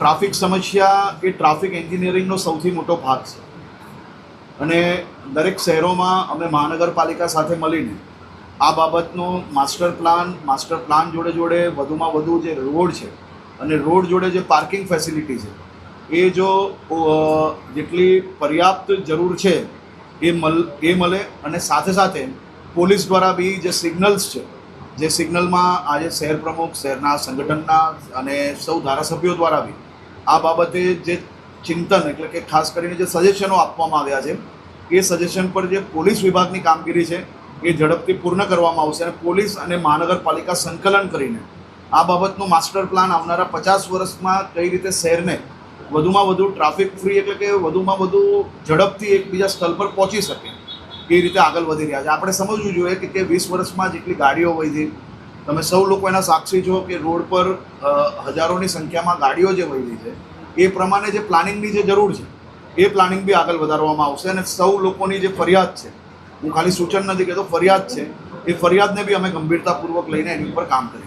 Traffic સમસ્યા એ traffic એન્જિનિયરિંગનો સૌથી મોટો ભાગ છે. અને દરેક શહેરોમાં અમે મહાનગરપાલિકા સાથે મળીને આ બાબતનો માસ્ટર પ્લાન માસ્ટર પ્લાન જોડે જોડે વધુમાં વધુ જે રોડ છે અને રોડ જોડે જે પાર્કિંગ ફેસિલિટી છે, એ જો જેટલી પર્યાપ્ત જરૂર છે, એ મલ, એ મળે અને સાથે સાથે પોલીસ દ્વારા બી જે સિગ્નલ્સ છે, જે સિગ્નલમાં આજે શહેર પ્રમુખ, શહેરના સંગઠનના અને સૌ ધારાસભ્યો દ્વારા બી આ બાબતે જે ચિંતન એટલે કે ખાસ કરીને જે સજેશનો આપવામાં આવ્યા છે, એ સજેશન પર જે પોલીસ વિભાગની કામગીરી છે, એ ઝડપથી પૂર્ણ કરવામાં આવશે અને પોલીસ અને મહાનગરપાલિકા સંકલન કરીને આ બાબતનું માસ્ટર પ્લાન આવનારા પચાસ વર્ષમાં કઈ રીતે શહેરને વધુમાં વધુ ટ્રાફિક ફ્રી એટલે કે વધુમાં વધુ ઝડપથી એકબીજા સ્થળ પર પહોંચી શકે એ રીતે આગળ વધી રહ્યા છે. આપણે સમજવું જોઈએ કે તે વીસ વર્ષમાં જેટલી ગાડીઓ વધી તમે સૌ લોકો એના સાક્ષી છો કે રોડ પર હજારોની સંખ્યામાં ગાડીઓ જે વધી છે, એ પ્રમાણે જે પ્લાનિંગની જે જરૂર છે, એ પ્લાનિંગ બી આગળ વધારવામાં આવશે અને સૌ લોકોની જે ફરિયાદ છે, હું ખાલી સૂચન નથી કહેતો, ફરિયાદ છે, એ ફરિયાદને બી અમે ગંભીરતાપૂર્વક લઈને એની ઉપર કામ કરીશું.